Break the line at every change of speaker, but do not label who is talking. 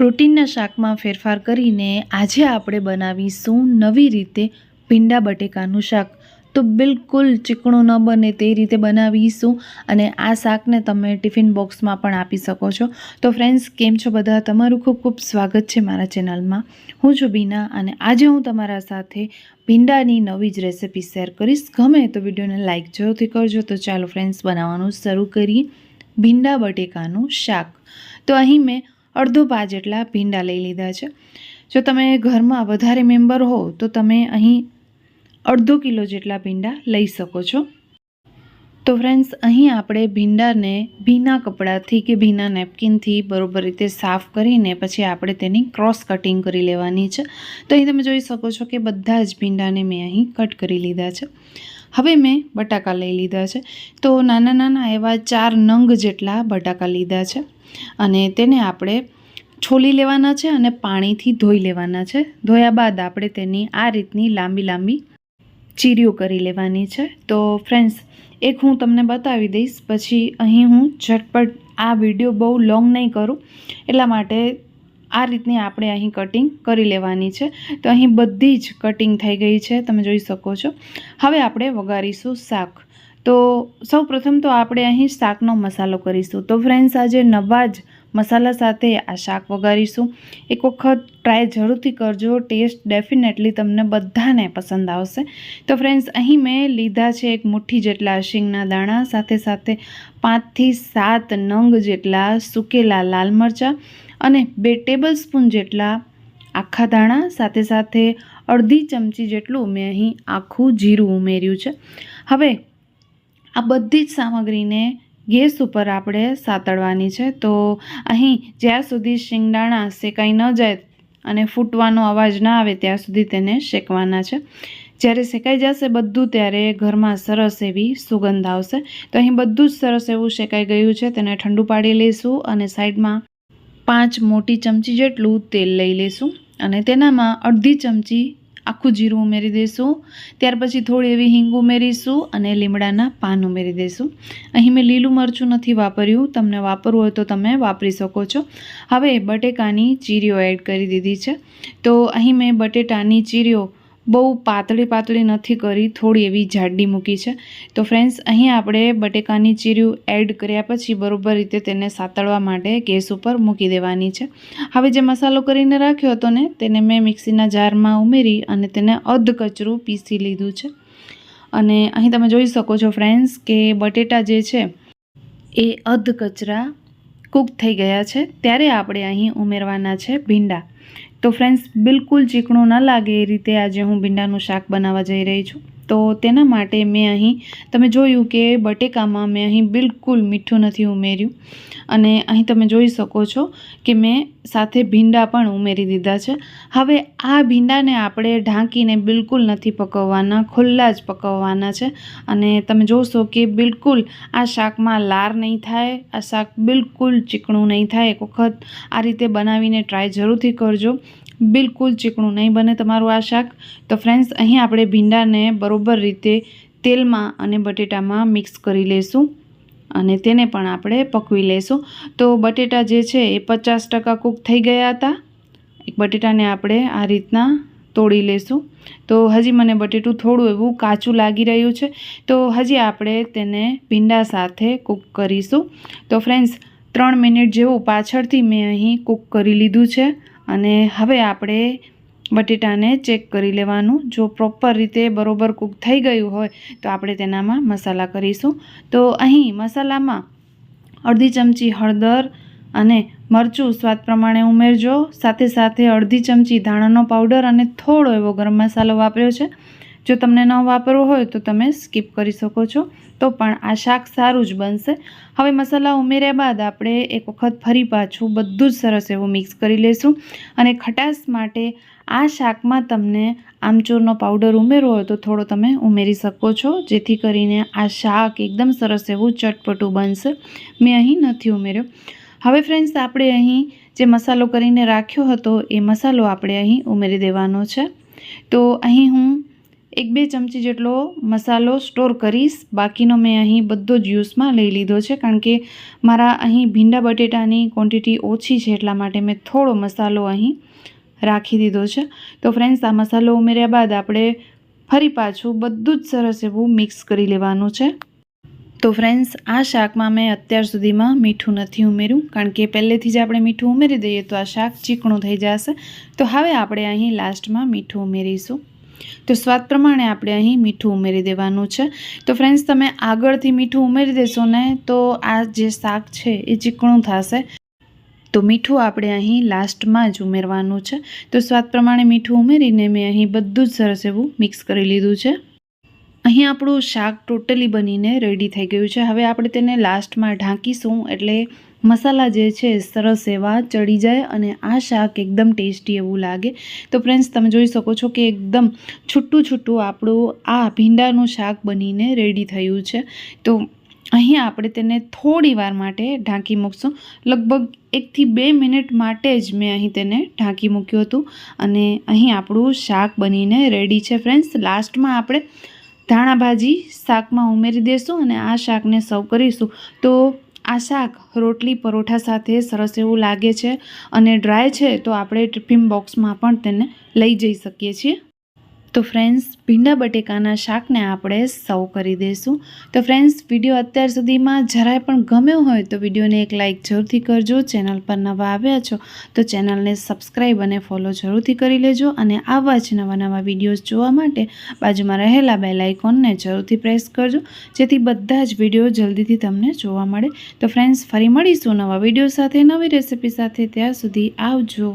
રૂટીનના શાકમાં ફેરફાર કરીને આજે આપણે બનાવીશું નવી રીતે ભીંડા બટેકાનું શાક. તો બિલકુલ ચીકણું ન બને તે રીતે બનાવીશું અને આ શાકને તમે ટિફિન બોક્સમાં પણ આપી શકો છો. તો ફ્રેન્ડ્સ કેમ છો બધા? તમારું ખૂબ ખૂબ સ્વાગત છે મારા ચેનલમાં. હું છું બીના અને આજે હું તમારા સાથે ભીંડાની નવી જ રેસિપી શેર કરીશ. ગમે તો વિડીયોને લાઇક જરૂરથી કરજો. તો ચાલો ફ્રેન્ડ્સ બનાવવાનું શરૂ કરીએ. ભીંડા બટેકાનું શાક. તો અહીં મેં અડધો પા જેટલા ભીંડા લઈ લીધા છે. જો તમે ઘરમાં વધારે મેમ્બર હો, તો તમે અહીં અડધો કિલો જેટલા ભીંડા લઈ શકો છો. તો ફ્રેન્ડ્સ અહીં આપણે ભીંડાને ભીના કપડાથી કે ભીના નેપકિનથી બરોબર રીતે સાફ કરીને પછી આપણે તેની ક્રોસ કટિંગ કરી લેવાની છે. તો અહીં તમે જોઈ શકો છો કે બધા જ ભીંડાને મેં અહીં કટ કરી લીધા છે. હવે મેં બટાકા લઈ લીધા છે. તો નાના નાના એવા ચાર નંગ જેટલા બટાકા લીધા છે. અને તેને આપણે છોલી લેવાના છે અને પાણીથી ધોઈ લેવાના છે. ધોયા બાદ આપણે તેની આ રીતની લાંબી લાંબી ચીરીઓ કરી લેવાની છે. તો ફ્રેન્ડ્સ, એક હું તમને બતાવી દઈશ. પછી અહીં હું ઝટપટ આ વીડિયો બહુ લોંગ નહીં કરું. એટલા માટે આ રીતની આપણે અહીં કટિંગ કરી લેવાની છે. તો અહીં બધી જ કટિંગ થઈ ગઈ છે, તમે જોઈ શકો છો. હવે આપણે વઘારીશું શાક. તો સૌ તો આપણે અહીં શાકનો મસાલો કરીશું. તો ફ્રેન્ડ્સ આજે નવા જ મસાલા સાથે આ શાક વઘારીશું. એક વખત ટ્રાય જરૂરથી કરજો ટેસ્ટ ડેફિનેટલી તમને બધાને પસંદ આવશે. તો ફ્રેન્ડ્સ અહીં મેં લીધા છે એક મુઠ્ઠી જેટલા શીંગના દાણા, સાથે સાથે પાંચથી સાત નંગ જેટલા સૂકેલા લાલ મરચાં અને બે ટેબલ સ્પૂન જેટલા આખા દાણા, સાથે સાથે અડધી ચમચી જેટલું મેં અહીં આખું જીરું ઉમેર્યું છે. હવે આ બધી જ સામગ્રીને ગેસ ઉપર આપણે સાતળવાની છે. તો અહીં જ્યાં સુધી શિંગદાણા શેકાઈ ન જાય અને ફૂટવાનો અવાજ ના આવે ત્યાં સુધી તેને શેકવાના છે. જ્યારે શેકાઈ જશે બધું, ત્યારે ઘરમાં સરસ એવી સુગંધ આવશે. તો અહીં બધું જ સરસ એવું શેકાઈ ગયું છે. તેને ઠંડુ પાડી લઈશું અને સાઈડમાં પાંચ મોટી ચમચી જેટલું તેલ લઈ લઈશું અને તેનામાં અડધી ચમચી આખું જીરું ઉમેરી દઈશું ત્યાર પછી થોડી એવી હિંગ ઉમેરીશું અને લીમડાના પાન ઉમેરી દઈશું અહીં મેં લીલું મરચું નથી વાપર્યું. તમને વાપરવું હોય તો તમે વાપરી શકો છો. હવે બટેકાની ચીરીઓ એડ કરી દીધી છે. તો અહીં મેં બટેટાની ચીરીઓ બહુ પાતળી પાતળી નથી કરી, થોડી એવી જાડી મૂકી છે. તો ફ્રેન્ડ્સ અહીં આપણે બટેકાની ચીર્યું એડ કર્યા પછી બરોબર રીતે તેને સાતળવા માટે ગેસ ઉપર મૂકી દેવાની છે. હવે જે મસાલો કરીને રાખ્યો હતો ને, તેને મેં મિક્સીના જારમાં ઉમેરી અને તેને અધ કચરું પીસી લીધું છે. અને અહીં તમે જોઈ શકો છો ફ્રેન્ડ્સ કે બટેટા જે છે, એ અધ કચરા કૂક થઈ ગયા છે. ત્યારે આપણે અહીં ઉમેરવાના છે ભીંડા. તો ફ્રેન્ડ્સ બિલકુલ ચીકણું ન લાગે એ રીતે આજે હું ભીંડાનું શાક બનાવવા જઈ રહી છું. તો તેના માટે મેં અહીં, તમે જોયું કે બટેકામાં મેં અહીં બિલકુલ મીઠું નથી ઉમેર્યું. અને અહીં તમે જોઈ શકો છો કે મેં સાથે ભીંડા પણ ઉમેરી દીધા છે. હવે આ ભીંડાને આપણે ઢાંકીને બિલકુલ નથી પકવવાના, ખુલ્લા જ પકવવાના છે. અને તમે જોશો કે બિલકુલ આ શાકમાં લાર નહીં થાય, આ શાક બિલકુલ ચીકણું નહીં થાય. એક વખત આ રીતે બનાવીને ટ્રાય જરૂરથી કરજો. બિલકુલ ચીકણું નહીં બને તમારું આ શાક. તો ફ્રેન્ડ્સ અહીં આપણે ભીંડાને બરોબર રીતે તેલમાં અને બટેટામાં મિક્સ કરી લઈશું અને તેને પણ આપણે પકવી લઈશું તો બટેટા જે છે એ પચાસ ટકા કૂક થઈ ગયા હતા. એક બટેટાને આપણે આ રીતના તોડી લઈશું તો હજી મને બટેટું થોડું એવું કાચું લાગી રહ્યું છે. તો હજી આપણે તેને ભીંડા સાથે કૂક કરીશું. તો ફ્રેન્ડ્સ ત્રણ મિનિટ જેવું પાછળથી મેં અહીં કૂક કરી લીધું છે. અને હવે આપણે બટેટાને ચેક કરી લેવાનું. જો પ્રોપર રીતે બરોબર કૂક થઈ ગયું હોય, તો આપણે તેનામાં મસાલા કરીશું. તો અહીં મસાલામાં અડધી ચમચી હળદર અને મરચું સ્વાદ પ્રમાણે ઉમેરજો. સાથે સાથે અડધી ચમચી ધાણાનો પાવડર અને થોડો એવો ગરમ મસાલો વાપર્યો છે. જો તમને ન વાપરવો હોય તો તમે સ્કીપ કરી શકો છો. તો પણ આ શાક સારું જ બનશે. હવે મસાલા ઉમેર્યા બાદ આપણે એક વખત ફરી પાછું બધું જ સરસ એવું મિક્સ કરી લઈશું અને ખટાશ માટે આ શાકમાં તમને આમચૂરનો પાવડર ઉમેરવો હોય તો થોડો તમે ઉમેરી શકો છો. જેથી કરીને આ શાક એકદમ સરસ એવું ચટપટું બનશે. મેં અહીં નથી ઉમેર્યો. હવે ફ્રેન્ડ્સ, આપણે અહીં જે મસાલો કરીને રાખ્યો હતો એ મસાલો આપણે અહીં ઉમેરી દેવાનો છે. તો અહીં હું એક બે ચમચી જેટલો મસાલો સ્ટોર કરીશ. બાકીનો મેં અહીં બધો જ યુઝમાં લઈ લીધો છે, કારણ કે મારા અહીં ભીંડા બટેટાની ક્વોન્ટિટી ઓછી છે, એટલા માટે મેં થોડો મસાલો અહીં રાખી દીધો છે. તો ફ્રેન્ડ્સ આ મસાલો ઉમેર્યા બાદ આપણે ફરી પાછું બધું જ સરસ એવું મિક્સ કરી લેવાનું છે. તો ફ્રેન્ડ્સ આ શાકમાં મેં અત્યાર સુધીમાં મીઠું નથી ઉમેર્યું, કારણ કે પહેલેથી જ આપણે મીઠું ઉમેરી દઈએ તો આ શાક ચીકણું થઈ જશે. તો હવે આપણે અહીં લાસ્ટમાં મીઠું ઉમેરીશું. તો સ્વાદ પ્રમાણે આપણે અહીં મીઠું ઉમેરી દેવાનું છે. તો ફ્રેન્ડ્સ તમે આગળથી મીઠું ઉમેરી દેશો ને, તો આ જે શાક છે એ ચીકણું થશે. તો મીઠું આપણે અહીં લાસ્ટમાં જ ઉમેરવાનું છે. તો સ્વાદ પ્રમાણે મીઠું ઉમેરીને મેં અહીં બધું જ સરસ એવું મિક્સ કરી લીધું છે. અહીં આપણું શાક ટોટલી બનીને રેડી થઈ ગયું છે. હવે આપણે તેને લાસ્ટમાં ઢાંકીશું એટલે મસાલા જે છે સરસ એવા ચડી જાય અને આ શાક એકદમ ટેસ્ટી એવું લાગે. તો ફ્રેન્ડ્સ તમે જોઈ શકો છો કે એકદમ છૂટું છૂટું આપણું આ ભીંડાનું શાક બનીને રેડી થયું છે. તો અહીં આપણે તેને થોડી વાર માટે ઢાંકી મૂકશું. લગભગ એકથી બે મિનિટ માટે જ મેં અહીં તેને ઢાંકી મૂક્યું હતું અને અહીં આપણું શાક બનીને રેડી છે ફ્રેન્ડ્સ લાસ્ટમાં આપણે ધાણા ભાજી શાકમાં ઉમેરી દઈશું અને આ શાકને સર્વ કરીશું. તો આ શાક રોટલી પરોઠા સાથે સરસ એવું લાગે છે અને ડ્રાય છે તો આપણે ટિફિન બોક્સમાં પણ તેને લઈ જઈ શકીએ છીએ. તો ફ્રેન્ડ્સ ભીંડા બટેકાના શાકને આપણે સર્વ કરી દઈશું તો ફ્રેન્ડ્સ વીડિયો અત્યાર સુધીમાં જરાય પણ ગમ્યો હોય તો વિડીયોને એક લાઇક જરૂરથી કરજો. ચેનલ પર નવા આવ્યા છો તો ચેનલને સબસ્ક્રાઈબ અને ફોલો જરૂરથી કરી લેજો અને આવા જ નવા નવા વિડીયોઝ જોવા માટે બાજુમાં રહેલા બેલ આઇકોનને જરૂરથી પ્રેસ કરજો. જેથી બધા જ વીડિયો જલ્દીથી તમને જોવા મળે. તો ફ્રેન્ડ્સ ફરી મળીશું નવા વીડિયો સાથે, નવી રેસિપી સાથે. ત્યાં સુધી આવજો.